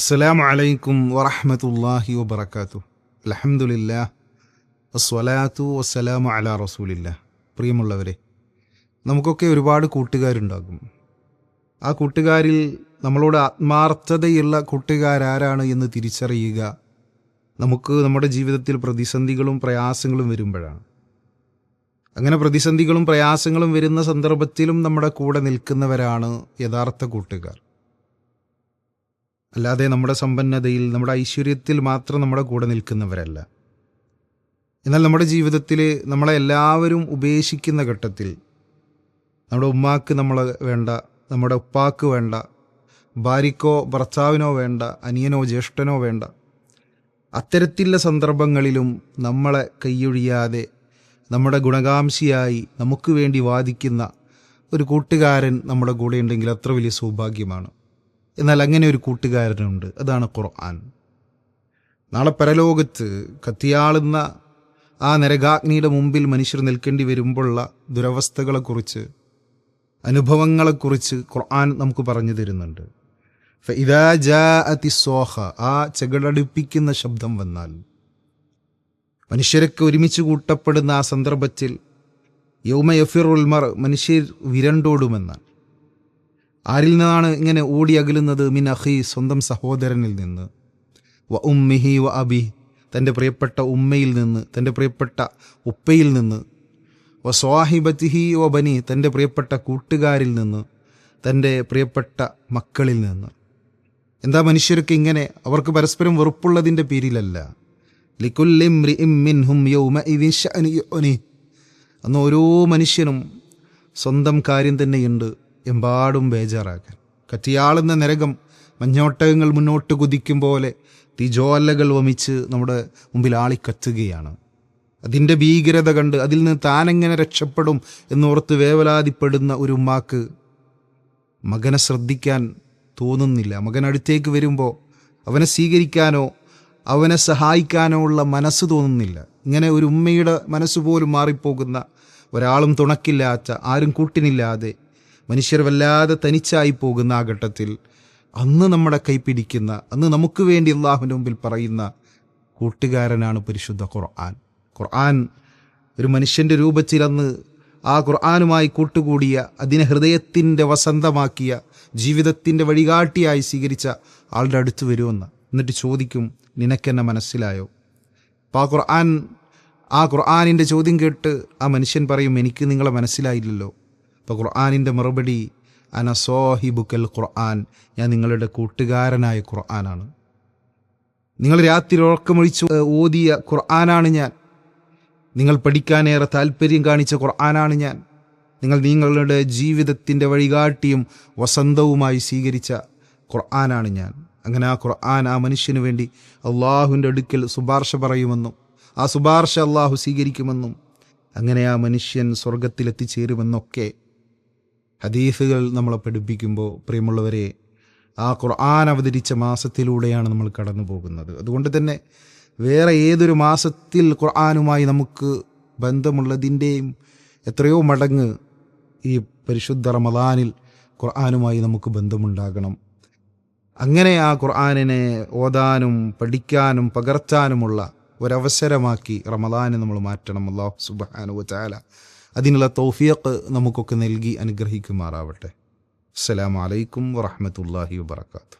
അസ്സലാമു അലൈക്കും വറഹമത്തല്ലാഹി വബർക്കാത്തു അലഹമുല്ല അസ്വലാത്തു വസ്സലാമു അലാ റസൂലില്ല പ്രിയമുള്ളവരെ നമുക്കൊക്കെ ഒരുപാട് കൂട്ടുകാരുണ്ടാകും. ആ കൂട്ടുകാരിൽ നമ്മളോട് ആത്മാർത്ഥതയുള്ള കൂട്ടുകാരാരാണ് എന്ന് തിരിച്ചറിയുക നമുക്ക് നമ്മുടെ ജീവിതത്തിൽ പ്രതിസന്ധികളും പ്രയാസങ്ങളും വരുമ്പോഴാണ്. അങ്ങനെ പ്രതിസന്ധികളും പ്രയാസങ്ങളും വരുന്ന സന്ദർഭത്തിലും നമ്മുടെ കൂടെ നിൽക്കുന്നവരാണ് യഥാർത്ഥ കൂട്ടുകാർ. അല്ലാതെ നമ്മുടെ സമ്പന്നതയിൽ നമ്മുടെ ഐശ്വര്യത്തിൽ മാത്രം നമ്മുടെ കൂടെ നിൽക്കുന്നവരല്ല. എന്നാൽ നമ്മുടെ ജീവിതത്തിൽ നമ്മളെ എല്ലാവരും ഉപേക്ഷിക്കുന്ന ഘട്ടത്തിൽ നമ്മുടെ ഉമ്മാക്ക് നമ്മൾ വേണ്ട നമ്മുടെ ഉപ്പാക്ക് വേണ്ട ഭാര്യക്കോ ഭർത്താവിനോ വേണ്ട അനിയനോ ജ്യേഷ്ഠനോ വേണ്ട. അത്തരത്തിലുള്ള സന്ദർഭങ്ങളിലും നമ്മളെ കൈയൊഴിയാതെ നമ്മുടെ ഗുണകാംക്ഷിയായി നമുക്ക് വേണ്ടി വാദിക്കുന്ന ഒരു കൂട്ടുകാരൻ നമ്മുടെ കൂടെ ഉണ്ടെങ്കിൽ അത്ര വലിയ സൗഭാഗ്യമാണ്. എന്നാൽ അങ്ങനെ ഒരു കൂട്ടുകാരനുണ്ട്. അതാണ് ഖുർആൻ. നാളെ പരലോകത്ത് കത്തിയാളുന്ന ആ നരകാഗ്നിയുടെ മുമ്പിൽ മനുഷ്യർ നിൽക്കേണ്ടി വരുമ്പോഴുള്ള ദുരവസ്ഥകളെക്കുറിച്ച് അനുഭവങ്ങളെക്കുറിച്ച് ഖുർആൻ നമുക്ക് പറഞ്ഞു തരുന്നുണ്ട്. ഇതാ ജാ ആ ചെകിടടുപ്പിക്കുന്ന ശബ്ദം വന്നാൽ. മനുഷ്യരൊക്കെ ഒരുമിച്ച് കൂട്ടപ്പെടുന്ന ആ സന്ദർഭത്തിൽ യൗമ യഫിറുൽ മർ മനുഷ്യർ വിരണ്ടോടുമെന്നാണ് ആരിൽ നിന്നാണ് ഇങ്ങനെ ഓടി അകലുന്നത്? മിൻ അഹി സ്വന്തം സഹോദരനിൽ നിന്ന്. വ ഉമ്മിഹി വ അബി തന്റെ പ്രിയപ്പെട്ട ഉമ്മയിൽ നിന്ന് തന്റെ പ്രിയപ്പെട്ട ഉപ്പയിൽ നിന്ന്. വ സ്വാഹിബത്തിഹി വ ബനി തന്റെ പ്രിയപ്പെട്ട കൂട്ടുകാരിൽ നിന്ന് തന്റെ പ്രിയപ്പെട്ട മക്കളിൽ നിന്ന്. എന്താ മനുഷ്യർക്ക് ഇങ്ങനെ? അവർക്ക് പരസ്പരം വെറുപ്പുള്ളതിന്റെ പേരിലല്ല. അന്ന് ഓരോ മനുഷ്യനും സ്വന്തം കാര്യം തന്നെയുണ്ട്. എമ്പാടും ബേജാറാക്കാൻ. കറ്റിയാളുന്ന നരകം മഞ്ഞോട്ടകങ്ങൾ മുന്നോട്ട് കുതിക്കും പോലെ തിജോലകൾ വമിച്ച് നമ്മുടെ മുമ്പിൽ ആളിക്കത്തുകയാണ്. അതിന്റെ ഭീകരത കണ്ട് അതിൽ നിന്ന് താനെങ്ങനെ രക്ഷപ്പെടും എന്നോർത്ത് വേവലാതിപ്പെടുന്ന ഒരു ഉമ്മാക്ക് മകനെ ശ്രദ്ധിക്കാൻ തോന്നുന്നില്ല. മകൻ അടുത്തേക്ക് വരുമ്പോൾ അവനെ സ്വീകരിക്കാനോ അവനെ സഹായിക്കാനോ ഉള്ള മനസ്സ് തോന്നുന്നില്ല. ഇങ്ങനെ ഒരു ഉമ്മയുടെ മനസ്സ് പോലും മാറിപ്പോകുന്ന ഒരാളും തുണക്കില്ലാത്ത ആരും കൂട്ടിനില്ലാതെ മനുഷ്യർ വല്ലാതെ തനിച്ചായി പോകുന്ന ആ ഘട്ടത്തിൽ അന്ന് നമ്മുടെ കൈപ്പിടിക്കുന്ന അന്ന് നമുക്ക് വേണ്ടി അള്ളാഹുവിന്റെ മുമ്പിൽ പറയുന്ന കൂട്ടുകാരനാണ് പരിശുദ്ധ ഖുർആൻ. ഖുർആൻ ഒരു മനുഷ്യന്റെ രൂപത്തിൽ അന്ന് ആ ഖുർആാനുമായി കൂട്ടുകൂടിയ അതിനെ ഹൃദയത്തിന്റെ വസന്തമാക്കിയ ജീവിതത്തിന്റെ വഴികാട്ടിയായി സ്വീകരിച്ച ആളുടെ അടുത്ത് വരുമെന്ന്. എന്നിട്ട് ചോദിക്കും നിനക്കെന്നെ മനസ്സിലായോ? അപ്പോൾ ആ ഖുർആൻ ആ ഖുർആാനിന്റെ ചോദ്യം കേട്ട് ആ മനുഷ്യൻ പറയും എനിക്ക് നിങ്ങളെ മനസ്സിലായില്ലല്ലോ. അപ്പോൾ ഖുർആാനിന്റെ മറുപടി അന സോഹിബുക്കൽ ഖുർആൻ ഞാൻ നിങ്ങളുടെ കൂട്ടുകാരനായ ഖുർആനാണ്. നിങ്ങൾ രാത്രി ഉറക്കമൊഴിച്ച് ഓതിയ ഖുർആനാണ് ഞാൻ. നിങ്ങൾ പഠിക്കാനേറെ താല്പര്യം കാണിച്ച ഖുർആനാണ് ഞാൻ. നിങ്ങൾ നിങ്ങളുടെ ജീവിതത്തിന്റെ വഴികാട്ടിയും വസന്തവുമായി സ്വീകരിച്ച ഖുർആനാണ് ഞാൻ. അങ്ങനെ ആ ഖുർആൻ ആ മനുഷ്യന് വേണ്ടി അള്ളാഹുവിന്റെ അടുക്കൽ ശുപാർശ പറയുമെന്നും ആ ശുപാർശ അള്ളാഹു സ്വീകരിക്കുമെന്നും അങ്ങനെ ആ മനുഷ്യൻ സ്വർഗത്തിലെത്തിച്ചേരുമെന്നൊക്കെ ഹദീസുകൾ നമ്മളെ പഠിപ്പിക്കുമ്പോൾ പ്രിയമുള്ളവരെ ആ ഖുർആൻ അവതരിച്ച മാസത്തിലൂടെയാണ് നമ്മൾ കടന്നു പോകുന്നത്. അതുകൊണ്ട് തന്നെ വേറെ ഏതൊരു മാസത്തിൽ ഖുർആാനുമായി നമുക്ക് ബന്ധമുള്ളതിന്റെയും എത്രയോ മടങ്ങ് ഈ പരിശുദ്ധ റമദാനിൽ ഖുർആാനുമായി നമുക്ക് ബന്ധമുണ്ടാകണം. അങ്ങനെ ആ ഖുർആാനിനെ ഓതാനും പഠിക്കാനും പകർത്താനുമുള്ള ഒരവസരമാക്കി റമദാനെ നമ്മൾ മാറ്റണം. അള്ളാഹു സുബാനു ചാല അതിനുള്ള തൗഫിയക്ക് നമുക്കൊക്കെ നൽകി അനുഗ്രഹിക്കുമാറാവട്ടെ. അസ്സലാമലൈക്കും വറഹമത്തല്ലാഹി വാത്തു